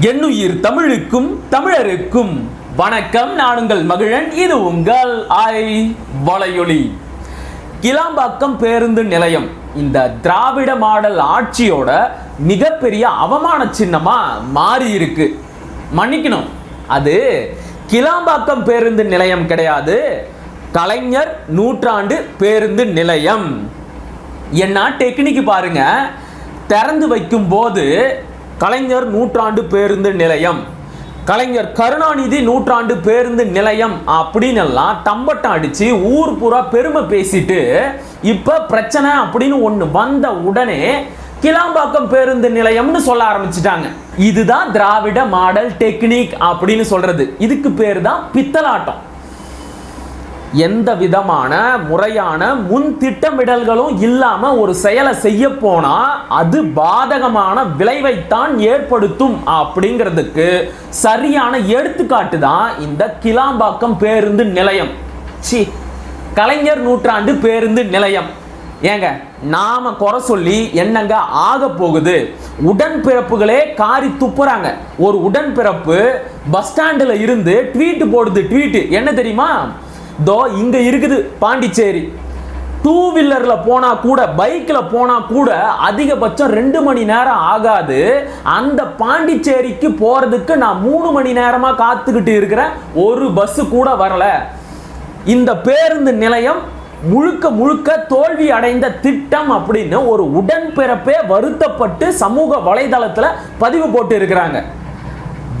என்னுயிர் தமிழுக்கும் தமிழருக்கும் வணக்கம். நான் உங்கள் மகிழன் இது உங்கள் ஐ வலையொலி. கிளாம்பாக்கம் பேருந்து நிலையம். இந்த திராவிட மாடல் ஆட்சியோட மிகப்பெரிய அவமான சின்னமா மாறி இருக்கு. மன்னிக்கணும். அது கிளாம்பாக்கம் பேருந்து நிலையம் கிடையாது. கலைஞர் நூற்றாண்டு பேருந்து நிலையம். என்ன டெக்னிக் பாருங்க. திறந்து வைக்கும் போது கலைஞர் நூற்றாண்டு பேருந்து நிலையம். கலைஞர் கருணாநிதி நூற்றாண்டு பேருந்து நிலையம் அப்படின்னு எல்லாம் தம்பட்டம் அடிச்சு ஊர் பூரா பெருமை பேசிட்டு இப்ப பிரச்சனை அப்படின்னு ஒண்ணு வந்த உடனே கிளாம்பாக்கம் பேருந்து நிலையம்னு சொல்ல ஆரம்பிச்சிட்டாங்க. இதுதான் திராவிட மாடல் டெக்னிக் அப்படின்னு சொல்றது. இதுக்கு பேர் தான் பித்தலாட்டம். எந்த விதமான முறையான முன் திட்டமிடல்களும் இல்லாமல் ஒரு செயலை செய்ய போனால் அது பாதகமான விளைவைத்தான் ஏற்படுத்தும் அப்படிங்கிறதுக்கு சரியான எடுத்துக்காட்டு தான் இந்த கிளாம்பாக்கம் பேருந்து நிலையம். சி கலைஞர் நூற்றாண்டு பேருந்து நிலையம். ஏங்க நாம குறை சொல்லி என்னங்க ஆக போகுது? உடன்பிறப்புகளே காரி துப்புறாங்க. ஒரு உடன்பிறப்பு பஸ் ஸ்டாண்டில் இருந்து ட்வீட் போடுது ட்வீட் என்ன தெரியுமா? தோ இங்கே இருக்குது பாண்டிச்சேரி. டூ வீலரில் போனால் கூட பைக்கில் போனால் கூட அதிகபட்சம் ரெண்டு மணி நேரம் ஆகாது. அந்த பாண்டிச்சேரிக்கு போகிறதுக்கு நான் மூணு மணி நேரமாக காத்துக்கிட்டு இருக்கிறேன். ஒரு பஸ்ஸு கூட வரலை. இந்த பேருந்து நிலையம் முழுக்க முழுக்க தோல்வி அடைந்த திட்டம் அப்படின்னு ஒரு உடன்பிறப்பே வருத்தப்பட்டு சமூக வலைதளத்தில் பதிவு போட்டு இருக்கிறாங்க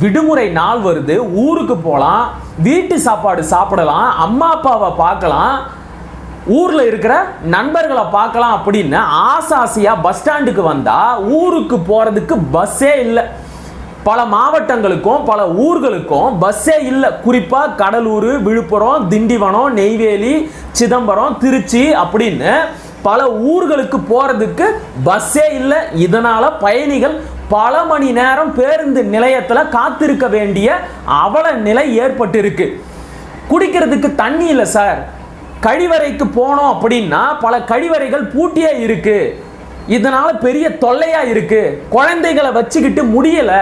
விடுமுறை நாள் வருது ஊருக்கு போகலாம் வீட்டு சாப்பாடு சாப்பிடலாம் அம்மா அப்பாவை பார்க்கலாம் ஊரில் இருக்கிற நண்பர்களை பார்க்கலாம் அப்படின்னு ஆசை ஆசையாக பஸ் ஸ்டாண்டுக்கு வந்தால் ஊருக்கு போகிறதுக்கு பஸ்ஸே இல்லை. பல மாவட்டங்களுக்கும் பல ஊர்களுக்கும் பஸ்ஸே இல்லை. குறிப்பாக கடலூர் விழுப்புரம் திண்டிவனம் நெய்வேலி சிதம்பரம் திருச்சி அப்படின்னு பல ஊர்களுக்கு போகிறதுக்கு பஸ்ஸே இல்லை. இதனால் பயணிகள் பல மணி நேரம் பேருந்து நிலையத்தில் காத்திருக்க வேண்டிய அவல நிலை ஏற்பட்டிருக்கு. குடிக்கிறதுக்கு தண்ணி இல்லை சார். கழிவறைக்கு போனோம் அப்படின்னா பல கழிவறைகள் பூட்டியே இருக்கு. இதனால பெரிய தொல்லையா இருக்கு. குழந்தைகளை வச்சுக்கிட்டு முடியல.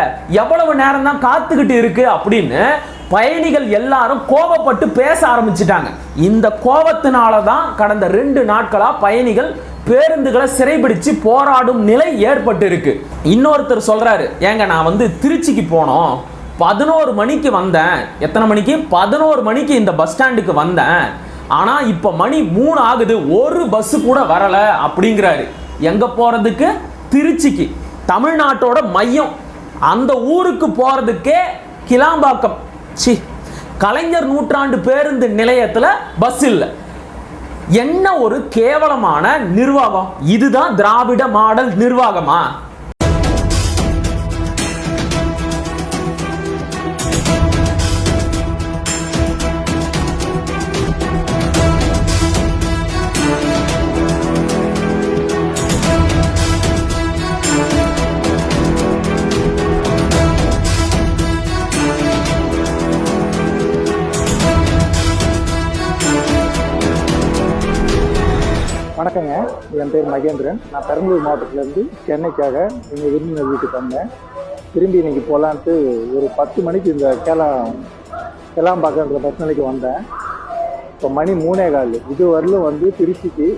எவ்வளவு நேரம் தான் காத்துக்கிட்டு இருக்கு அப்படின்னு பயணிகள் எல்லாரும் கோபப்பட்டு பேச ஆரம்பிச்சிட்டாங்க. இந்த கோபத்தினால தான் கடந்த ரெண்டு நாட்களாக பயணிகள் பேருந்துகளை சிறைபிடிச்சு போராடும் நிலை ஏற்பட்டு இருக்கு இன்னொருத்தர் சொல்றாரு ஏங்க நான் வந்து திருச்சிக்கு போனோம். பதினோரு மணிக்கு வந்தேன். எத்தனை மணிக்கு? பதினோரு மணிக்கு இந்த பஸ் ஸ்டாண்டுக்கு வந்தேன். ஆனால் இப்போ மணி மூணு ஆகுது. ஒரு பஸ் கூட வரலை அப்படிங்கிறாரு. எங்கே போகிறதுக்கு திருச்சிக்கு. தமிழ்நாட்டோட மையம். அந்த ஊருக்கு போகிறதுக்கே கிளாம்பாக்கம். சி கலைஞர் நூற்றாண்டு பேருந்து நிலையத்தில் பஸ் இல்லை. என்ன ஒரு கேவலமான நிர்வாகம்? இதுதான் திராவிட மாடல் நிர்வாகமா? வணக்கங்க. என் பேர் மகேந்திரன். நான் பெரம்பலூர் மாவட்டத்திலேருந்து சென்னைக்காக எங்கள் விருந்தினர் வீட்டுக்கு வந்தேன். திரும்பி இன்றைக்கி போகலான்ட்டு ஒரு பத்து மணிக்கு இந்த கேலாம் கேளாம்பாக்கன்ற பஸ் நிலைக்கு வந்தேன். இப்போ மணி மூணே கால். இது வரலும் வந்து திருச்சிக்கு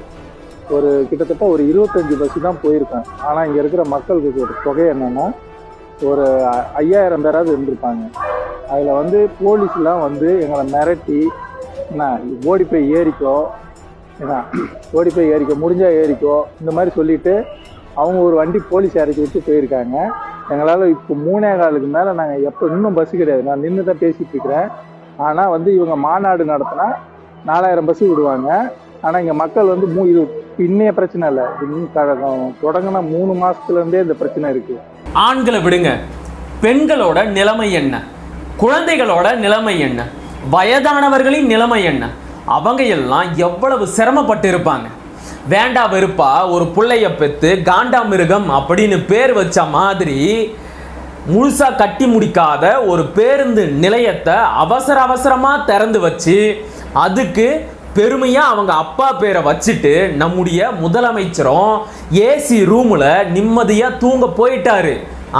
ஒரு கிட்டத்தட்ட ஒரு இருபத்தஞ்சி பஸ்ஸு தான் போயிருக்கேன். ஆனால் இங்கே இருக்கிற மக்களுக்கு ஒரு தொகை என்னென்னா ஒரு ஐயாயிரம் பேராவது இருந்திருப்பாங்க. அதில் வந்து போலீஸ்லாம் வந்து எங்களை மிரட்டி என்ன ஓடி போய் ஏறிக்கோ இதான் ஓடி போய் ஏறிக்கோ முடிஞ்சால் ஏறிக்கோ இந்த மாதிரி சொல்லிவிட்டு அவங்க ஒரு வண்டி போலீஸ் இறக்கி விட்டு போயிருக்காங்க. எங்களால் இப்போ மூணே காலுக்கு மேலே நாங்கள் எப்போ இன்னும் பஸ்ஸு கிடையாது. நான் நின்று தான் பேசிகிட்டு இருக்கிறேன். ஆனால் வந்து இவங்க மாநாடு நடத்தினா நாலாயிரம் பஸ்ஸு விடுவாங்க. ஆனால் இங்கே மக்கள் வந்து மூ இது இன்னைய பிரச்சனை இல்லை. இன்னும் தொடங்கின மூணு மாதத்துலேருந்தே இந்த பிரச்சனை இருக்குது ஆண்களை விடுங்க. பெண்களோட நிலைமை என்ன? குழந்தைகளோட நிலைமை என்ன? வயதானவர்களின் நிலைமை என்ன? அவங்க எல்லாம் எவ்வளவு சிரமப்பட்டு இருப்பாங்க வேண்டா வெறுப்பா ஒரு புள்ளைய பெற்று காண்டாமிருகம் அப்படின்னு பேர் வச்ச மாதிரி முழுசாக கட்டி முடிக்காத ஒரு பேருந்து நிலையத்தை அவசர அவசரமாக திறந்து வச்சு அதுக்கு பெருமையாக அவங்க அப்பா பேரை வச்சுட்டு நம்முடைய முதலமைச்சரும் ஏசி ரூமில் நிம்மதியாக தூங்க போயிட்டாரு.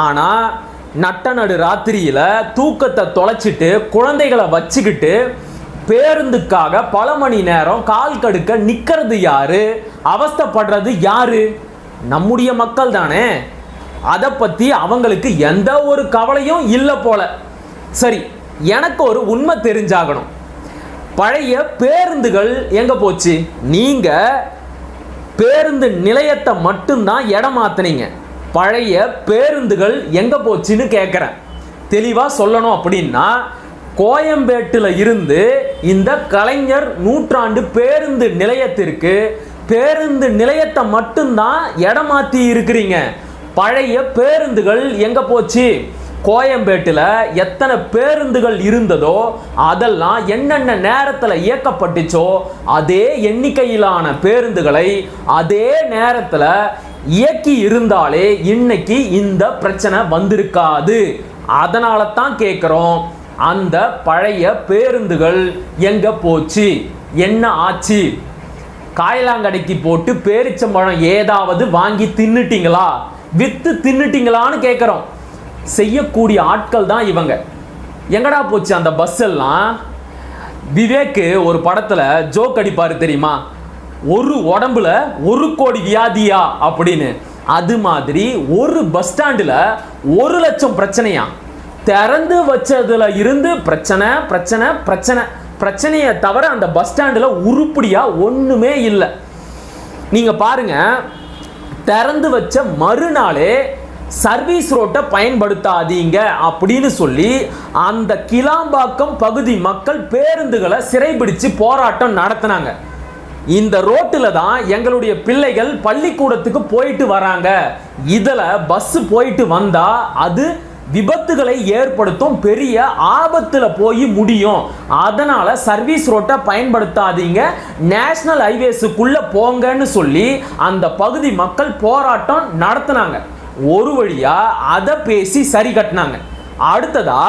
ஆனால் நட்ட நடு ராத்திரியில் தூக்கத்தை தொலைச்சிட்டு குழந்தைகளை வச்சுக்கிட்டு பேருந்துக்காக பல மணி நேரம் கால் கடுக்க நிற்கிறது யாரு? அவஸ்தைப்படுறது யாரு? நம்முடைய மக்கள் தானே. அதை பற்றி அவங்களுக்கு எந்த ஒரு கவலையும் இல்லை போல. சரி எனக்கு ஒரு உண்மை தெரிஞ்சாகணும். பழைய பேருந்துகள் எங்க போச்சு? நீங்க பேருந்து நிலையத்தை மட்டும்தான் இடம் மாத்துனீங்க. பழைய பேருந்துகள் எங்க போச்சுன்னு கேட்குறேன் தெளிவாக சொல்லணும் அப்படின்னா கோயம்பேட்டில் இருந்து இந்த கலைஞர் நூற்றாண்டு பேருந்து நிலையத்திற்கு பேருந்து நிலையத்தை மட்டும்தான் இடம் இருக்கிறீங்க. பழைய பேருந்துகள் எங்கே போச்சு? கோயம்பேட்டில் எத்தனை பேருந்துகள் இருந்ததோ அதெல்லாம் என்னென்ன நேரத்தில் இயக்கப்பட்டுச்சோ அதே எண்ணிக்கையிலான பேருந்துகளை அதே நேரத்தில் இயக்கி இருந்தாலே இன்னைக்கு இந்த பிரச்சனை வந்திருக்காது. அதனால தான் கேட்குறோம் அந்த பழைய பேருந்துகள் எங்க போச்சு? என்ன ஆச்சு? காயலாங்கடைக்கு போட்டு பேரிச்சம்பழம் ஏதாவது வாங்கி தின்னுட்டீங்களா? வித்து தின்னுட்டீங்களான்னு கேட்குறோம் செய்யக்கூடிய ஆட்கள் தான் இவங்க. எங்கடா போச்சு அந்த பஸ் எல்லாம்? விவேக்கு ஒரு படத்தில் ஜோக் அடிப்பார் தெரியுமா? ஒரு உடம்புல ஒரு கோடி வியாதியா அப்படின்னு. அது மாதிரி ஒரு பஸ் ஸ்டாண்டில் ஒரு லட்சம் பிரச்சனையா? திறந்து வச்சதுல இருந்து பிரச்சனை பிரச்சனை பிரச்சனை பிரச்சனையை தவிர அந்த பஸ் ஸ்டாண்டில் உருப்படியாக ஒன்றுமே இல்லை. நீங்கள் பாருங்க திறந்து வச்ச மறுநாளே சர்வீஸ் ரோட்டை பயன்படுத்தாதீங்க அப்படின்னு சொல்லி அந்த கிளாம்பாக்கம் பகுதி மக்கள் பேருந்துகளை சிறைபிடிச்சு போராட்டம் நடத்தினாங்க. இந்த ரோட்டில் தான் எங்களுடைய பிள்ளைகள் பள்ளிக்கூடத்துக்கு போயிட்டு வராங்க. இதில் பஸ்ஸு போயிட்டு வந்தால் அது விபத்துகளை ஏற்படுத்தும் பெரிய ஆபத்தில் போய் முடியும். அதனால் சர்வீஸ் ரோட்டை பயன்படுத்தாதீங்க. நேஷ்னல் ஹைவேஸுக்குள்ளே போங்கன்னு சொல்லி அந்த பகுதி மக்கள் போராட்டம் நடத்தினாங்க. ஒரு வழியாக அதை பேசி சரி கட்டினாங்க. அடுத்ததா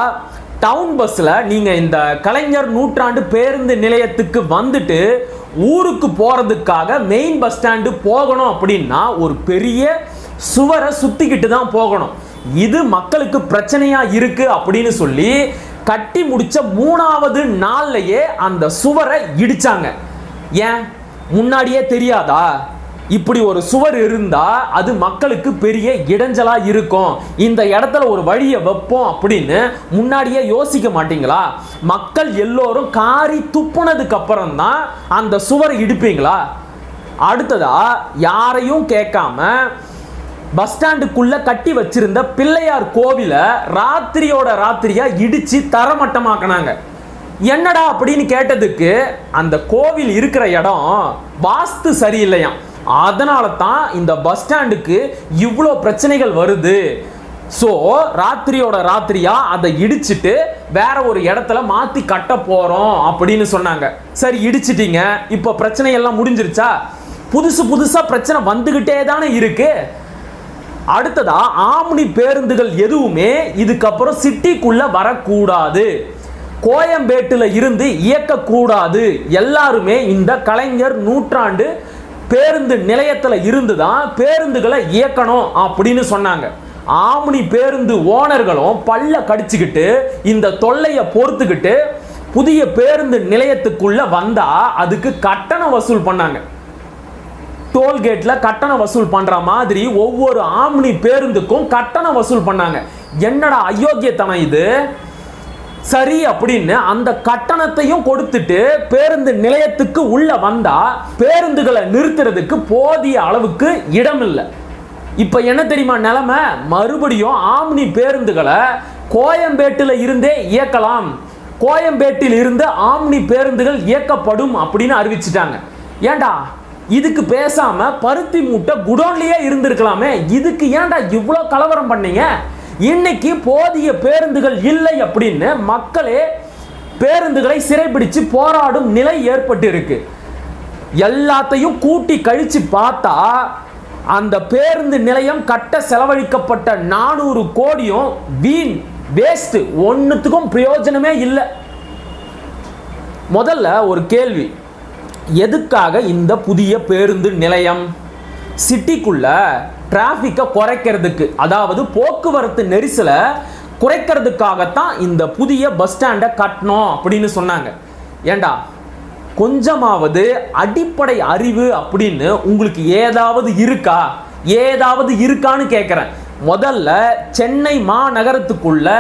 டவுன் பஸ்ஸில் நீங்கள் இந்த கலைஞர் நூற்றாண்டு பேருந்து நிலையத்துக்கு வந்துட்டு ஊருக்கு போகிறதுக்காக மெயின் பஸ் ஸ்டாண்டு போகணும் அப்படின்னா ஒரு பெரிய சுவரை சுற்றிக்கிட்டு தான் போகணும். இது மக்களுக்கு பிரச்சனையா இருக்கு அப்படின்னு சொல்லி கட்டி முடிச்ச மூணாவது நாள்லயே அந்த சுவரை இடிச்சாங்க. ஏன்? முன்னாடியே தெரியாதா? இப்படி ஒரு சுவர் இருந்தா அது மக்களுக்கு பெரிய இடைஞ்சலா இருக்கும். இந்த இடத்துல ஒரு வழியை வைப்போம் அப்படின்னு முன்னாடியே யோசிக்க மாட்டீங்களா? மக்கள் எல்லோரும் காரி துப்புனதுக்கு அப்புறம் தான் அந்த சுவரை இடிப்பீங்களா? அடுத்ததா யாரையும் கேட்காம பஸ் ஸ்டாண்டுக்குள்ள கட்டி வச்சிருந்த பிள்ளையார் கோவில ராத்திரியோட ராத்திரியா இடிச்சு தரமட்டமாக்குனாங்க. என்னடா அப்படின்னு கேட்டதுக்கு அந்த கோவில் இருக்கிற இடம் வாஸ்து சரியில்லையாம். அதனால தான் இந்த பஸ் ஸ்டாண்டுக்கு இவ்வளோ பிரச்சனைகள் வருது. ஸோ ராத்திரியோட ராத்திரியா அதை இடிச்சிட்டு வேற ஒரு இடத்துல மாற்றி கட்ட போகிறோம் அப்படின்னு சொன்னாங்க. சரி இடிச்சிட்டீங்க. இப்போ பிரச்சனையெல்லாம் முடிஞ்சிருச்சா? புதுசு புதுசாக பிரச்சனை வந்துக்கிட்டே தானே இருக்குது அடுத்ததா ஆம்னி பேருந்துகள் எதுவுமே இதுக்கப்புறம் சிட்டிக்குள்ள வரக்கூடாது. கோயம்பேட்டில் இருந்து இயக்கக்கூடாது. எல்லாருமே இந்த கலைஞர் நூற்றாண்டு பேருந்து நிலையத்தில் இருந்து தான் பேருந்துகளை இயக்கணும் அப்படின்னு சொன்னாங்க. ஆம்னி பேருந்து ஓனர்களும் பல்ல கடிச்சுக்கிட்டு இந்த தொல்லையை பொறுத்துக்கிட்டு புதிய பேருந்து நிலையத்துக்குள்ள வந்தா அதுக்கு கட்டணம் வசூல் பண்ணாங்க. டோல்கேட்டில் கட்டணம் வசூல் பண்ணுற மாதிரி ஒவ்வொரு ஆம்னி பேருந்துக்கும் கட்டணம் வசூல் பண்ணாங்க. என்னடா அயோக்கியத்தனம் இது? சரி அப்படின்னு அந்த கட்டணத்தையும் கொடுத்துட்டு பேருந்து நிலையத்துக்கு உள்ள வந்தா பேருந்துகளை நிறுத்துறதுக்கு போதிய அளவுக்கு இடம் இல்லை இப்போ என்ன தெரியுமா நிலைமை? மறுபடியும் ஆம்னி பேருந்துகளை கோயம்பேட்டில் இருந்தே இயக்கலாம். கோயம்பேட்டில் இருந்து ஆம்னி பேருந்துகள் இயக்கப்படும் அப்படின்னு அறிவிச்சிட்டாங்க. ஏன்டா இதுக்கு பேசாம பருத்தி மூட்டை குடோன்லயே இருந்திருக்கலாமே. இதுக்கு ஏன்டா இவ்வளோ கலவரம் பண்ணீங்க? இன்னைக்கு போதிய பேருந்துகள் இல்லை அப்படின்னு மக்களே பேருந்துகளை சிறைபிடிச்சு போராடும் நிலை ஏற்பட்டு இருக்கு எல்லாத்தையும் கூட்டி கழிச்சு பார்த்தா அந்த பேருந்து நிலையம் கட்ட செலவழிக்கப்பட்ட நானூறு கோடியும் வீண் வேஸ்ட் ஒன்றுத்துக்கும் பிரயோஜனமே இல்லை. முதல்ல ஒரு கேள்வி. எதுக்காக இந்த புதிய பேருந்து நிலையம்? சிட்டிக்குள்ள டிராஃபிக்கை குறைக்கிறதுக்கு அதாவது போக்குவரத்து நெரிசலை குறைக்கிறதுக்காகத்தான் இந்த புதிய பஸ் ஸ்டாண்டை கட்டணும் அப்படின்னு சொன்னாங்க. ஏண்டா? கொஞ்சமாவது அடிப்படை அறிவு அப்படின்னு உங்களுக்கு ஏதாவது இருக்கா? ஏதாவது இருக்கான்னு கேட்குறேன் முதல்ல சென்னை மாநகரத்துக்குள்ள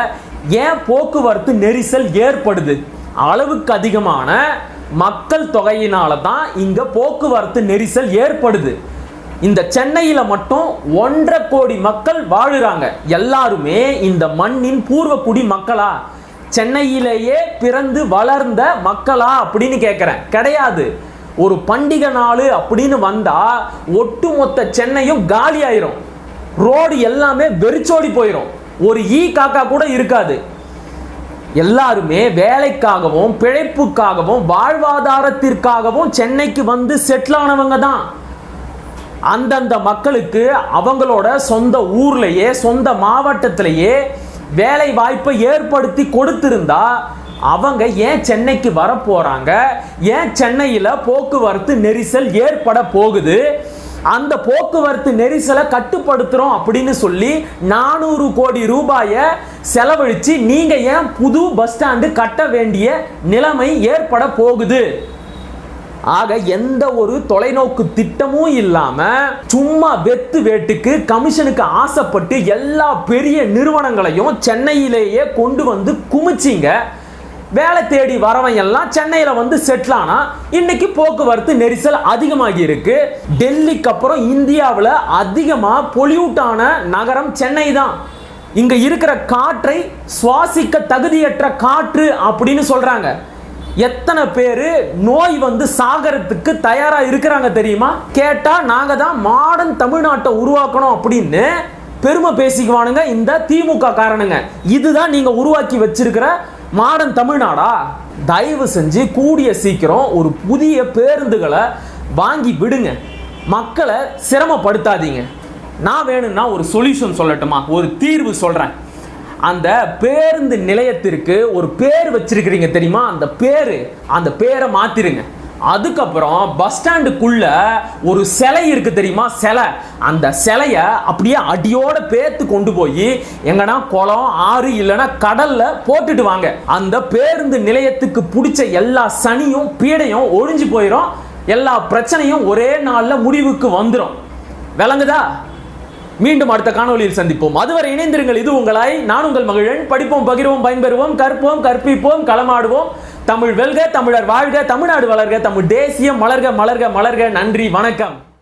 ஏன் போக்குவரத்து நெரிசல் ஏற்படுது? அளவுக்கு அதிகமான மக்கள் தொகையினால தான் இங்க போக்குவரத்து நெரிசல் ஏற்படுது. இந்த சென்னையில் மட்டும் ஒன்றரை கோடி மக்கள் வாழுறாங்க. எல்லாருமே இந்த மண்ணின் பூர்வக்குடி மக்களா? சென்னையிலேயே பிறந்து வளர்ந்த மக்களா அப்படின்னு கேட்குறேன் கிடையாது. ஒரு பண்டிகை நாள் அப்படின்னு வந்தா ஒட்டுமொத்த சென்னையும் காலி ஆயிரும். ரோடு எல்லாமே வெறிச்சோடி போயிடும் ஒரு ஈ காக்கா கூட இருக்காது. எல்லாருமே வேலைக்காகவும் பிழைப்புக்காகவும் வாழ்வாதாரத்திற்காகவும் சென்னைக்கு வந்து செட்டில் ஆனவங்க தான். அந்தந்த மக்களுக்கு அவங்களோட சொந்த ஊர்லேயே சொந்த மாவட்டத்திலேயே வேலை வாய்ப்பை ஏற்படுத்தி கொடுத்திருந்தா அவங்க ஏன் சென்னைக்கு வர ஏன் சென்னையில் போக்குவரத்து நெரிசல் ஏற்பட போகுது? அந்த போக்குவரத்து நெரிசலை கட்டுப்படுத்துறோம் அப்படின்னு சொல்லி நானூறு கோடி ரூபாயை செலவழித்து நீங்கள் ஏன் புது பஸ் ஸ்டாண்டு கட்ட வேண்டிய நிலைமை ஏற்பட போகுது? ஆக எந்த ஒரு தொலைநோக்கு திட்டமும் இல்லாம சும்மா வெத்து வேட்டுக்கு கமிஷனுக்கு ஆசைப்பட்டு எல்லா பெரிய நிறுவனங்களையும் சென்னையிலேயே கொண்டு வந்து குமிச்சிங்க. வேலை தேடி வரவன் எல்லாம் சென்னையில் வந்து செட்டில் ஆனால் இன்னைக்கு போக்குவரத்து நெரிசல் அதிகமாகி இருக்கு. டெல்லிக்கு அப்புறம் இந்தியாவில் அதிகமாக பொலியூட்டான நகரம் சென்னை தான். இங்க இருக்கிற காற்றை சுவாசிக்க தகுதியற்ற காற்று அப்படின்னு சொல்றாங்க. எத்தனை பேர் நோய் வந்து சாகரத்துக்கு தயாராக இருக்கிறாங்க தெரியுமா? கேட்டா நாங்கள் தான் மாடர்ன் தமிழ்நாட்டை உருவாக்கணும் அப்படின்னு பெருமை பேசிக்குவானுங்க இந்த திமுக காரணங்க. இதுதான் நீங்க உருவாக்கி வச்சிருக்கிற மாடர்ன் தமிழ்நாடா? தயவு செஞ்சு கூடிய சீக்கிரம் ஒரு புதிய பேருந்துகளை வாங்கி விடுங்க. மக்களை சிரமப்படுத்தாதீங்க. நான் வேணும்னா ஒரு சொல்யூஷன் சொல்லட்டுமா? ஒரு தீர்வு சொல்கிறேன் அந்த பேருந்து நிலையத்திற்கு ஒரு பேர் வச்சிருக்கிறீங்க தெரியுமா? அந்த பேர் அந்த பேரை மாற்றிருங்க அதுக்கப்புறம் பஸ் ஸ்டாண்டுக்குள்ள ஒரு சிலை இருக்கு தெரியுமா? சிலை. அந்த சிலைய அப்படியே அடியோட பேத்து கொண்டு போய் எங்கன்னா குளம் ஆறு இல்லைன்னா கடல்ல போட்டுட்டு வாங்க அந்த பேருந்து நிலையத்துக்கு பிடிச்ச எல்லா சனியும் பீடையும் ஒழிஞ்சு போயிடும் எல்லா பிரச்சனையும் ஒரே நாள்ல முடிவுக்கு வந்துடும் விளங்குதா? மீண்டும் அடுத்த காணொளியில் சந்திப்போம். அதுவரை இணைந்திருங்கள். இது உங்களாய். நான் உங்கள் மகிழன். படிப்போம் பகிர்வோம் பயன்பெறுவோம் கற்போம் கற்பிப்போம் களமாடுவோம். தமிழ் வெல்க தமிழர் வாழ்க தமிழ்நாடு வளர்க தமிழ் தேசியம் மலர்க மலர்க மலர்க. நன்றி வணக்கம்.